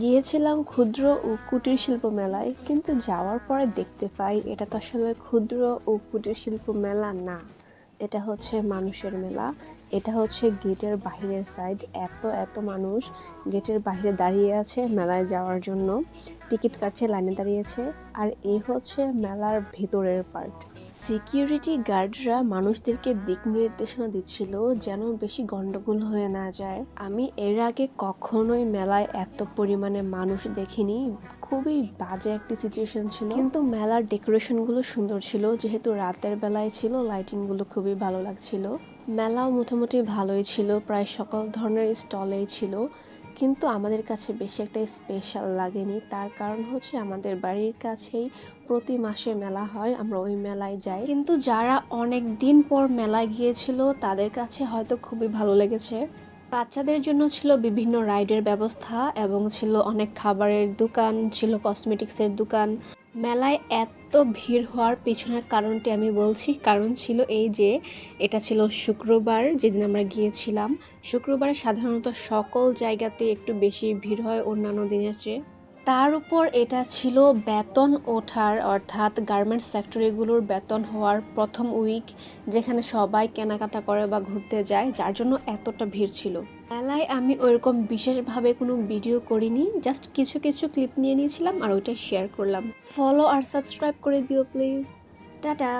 গিয়েছিলাম ক্ষুদ্র ও কুটির শিল্প মেলায়, কিন্তু যাওয়ার পরে দেখতে পাই এটা তো আসলে ক্ষুদ্র ও কুটির শিল্প মেলা না। এটা হচ্ছে মানুষের মেলা। এটা হচ্ছে গেটের বাহিরের সাইড এত এত মানুষ গেটের বাইরে দাঁড়িয়ে আছে মেলায় যাওয়ার জন্য। টিকিট কাটছে, লাইনে দাঁড়িয়েছে। আর এই হচ্ছে মেলার ভেতরের পার্ট সিকিউরিটি গার্ডরা মানুষদেরকে দিক নির্দেশনা দিচ্ছিল যেন বেশি গন্ডগোল হয়ে না যায়। আমি এর আগে কখনোই মেলায় এত পরিমাণে মানুষ দেখিনি। খুবই বাজে একটি সিচুয়েশন ছিল। কিন্তু মেলার ডেকোরেশনগুলো সুন্দর ছিল, যেহেতু রাতের বেলায় ছিল লাইটিংগুলো খুবই ভালো লাগছিল। মেলাও মোটামুটি ভালোই ছিল, প্রায় সকল ধরনের স্টলেই ছিল। কিন্তু আমাদের কাছে বেশি একটা স্পেশাল লাগেনি। তার কারণ হচ্ছে আমাদের বাড়ির কাছেই প্রতি মাসে মেলা হয়, আমরা ওই মেলায় যাই। কিন্তু যারা অনেক দিন পর মেলায় গিয়েছিল, তাদের কাছে হয়তো খুবই ভালো লেগেছে। বাচ্চাদের জন্য ছিল বিভিন্ন রাইডের ব্যবস্থা এবং ছিল অনেক খাবারের দোকান, ছিল কসমেটিক্সের দোকান। মেলায় এত ভিড় হওয়ার পিছনের কারণটি আমি বলছি। কারণ ছিল এই যে, এটা ছিল শুক্রবার যেদিন আমরা গিয়েছিলাম। শুক্রবারে সাধারণত সকল জায়গাতে একটু বেশি ভিড় হয়, অন্যান্য দিনের চেয়ে। তার উপর এটা ছিল বেতন ওঠার, অর্থাৎ গার্মেন্টস ফ্যাক্টরিগুলোর বেতন হওয়ার প্রথম উইক যেখানে সবাই কেনাকাটা করে বা ঘুরতে যায়, যার জন্য এতটা ভিড় ছিল। মেলায় আমি ওইরকম বিশেষভাবে কোনো ভিডিও করিনি জাস্ট কিছু কিছু ক্লিপ নিয়ে নিয়েছিলাম আর ওইটা শেয়ার করলাম। ফলো আর সাবস্ক্রাইব করে দিও প্লিজ টাটা।